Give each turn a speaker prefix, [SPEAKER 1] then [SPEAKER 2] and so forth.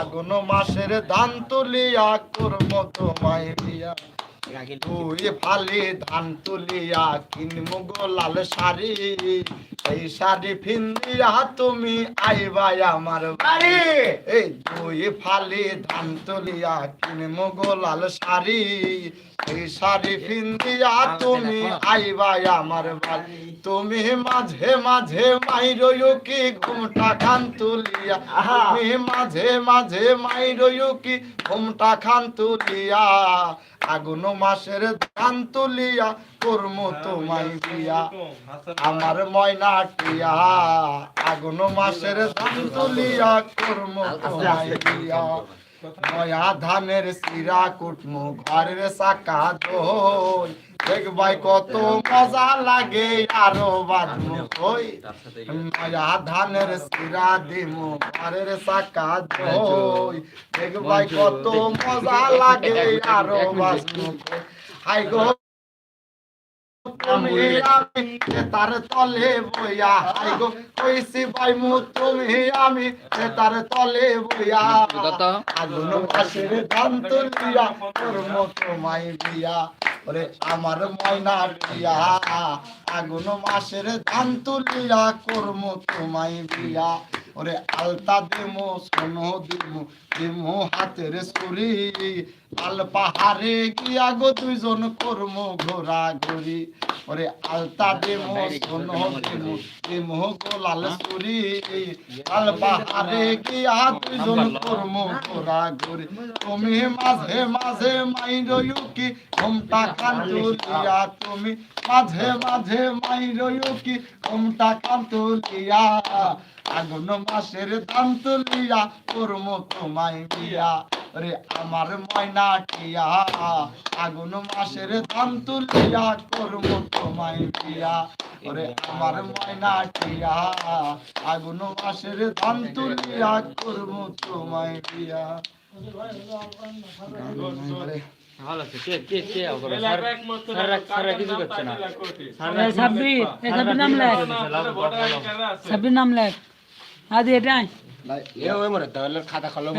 [SPEAKER 1] আগুন মাসের ধান তুলিয়া কর্ম তোমায় দিয়া। তুই ফালি ধান তুলিয়া কিনমু গো লাল শাড়ি। এই শাড়ি ফিন্দিয়া তুমি আইবাই আমার বাড়ি। এই দুই ফালি ধান তুলিয়া কিনমু গো লাল শাড়ি। এই শাড়ি ফিন্দিয়া তুমি আইবাই আমার বাড়ি। তুমি মাঝে মাঝে মাইরো কি ঘুমটা খান তুলিয়া? তুমি মাঝে মাঝে মাইরো কি ঘুমটা খান তুলিয়া? আগুন মাসের ধান তুলিয়া কর্ম তোমায় দিয়া। আমার ময়না টিয়া, আগুন মাসের ধান তুলিয়া কর্ম তোমায় দিয়া। নয়া ধানের সিরা কুটমু, ঘরের সাকা দই দেখবাই কত মজা লাগে আরও বাজমু কই? নয়া ধানের সিরা দিমু ঘরের দেখবাই কত মজা লাগে আরও বাজমু কই? হাই গো তুমি আমি তার তলে বইয়া হাই গো কইছি ভাই মু তুমি আমি তার তলে বইয়া। আগুন পাশের ধান তুলিয়া তোর মতো মাই বিয়া। ওরে আমার ময়না বিয়া, আগুন মাসের ধান তুলিয়া কর্ম তোমায় বিয়া। ওরে আলতা দেমো, সোনো দিমু দিমু হাতের সুরি আল পাহাড়ে গিয়া গো দুইজন কর্ম ঘোরা ঘুরি ওরে আলতা দিমু সোনো দিমু দিমু গো লাল সুরি লাল পাহাড়ে গিয়া দুইজন কর্ম ঘোরা ঘুরি তুমি মাঝে মাঝে কি তুলিয়া তুমি। মাঝে মাঝে কি আগুন মাসের ধান তুলিয়া কর্ম তোমায় বিয়া রে আমার ময়না টিয়া, আগুন মাসের ধান তুলিয়া কর্ম তোমায় বিয়া ওরে আমার ময়না টিয়া আগুন মাসের ধান তুলিয়া কর্ম তোমায়
[SPEAKER 2] সাব্বির নাম লেখ সাব্বির নাম লেখ আদি এটাই
[SPEAKER 3] খাতা খলো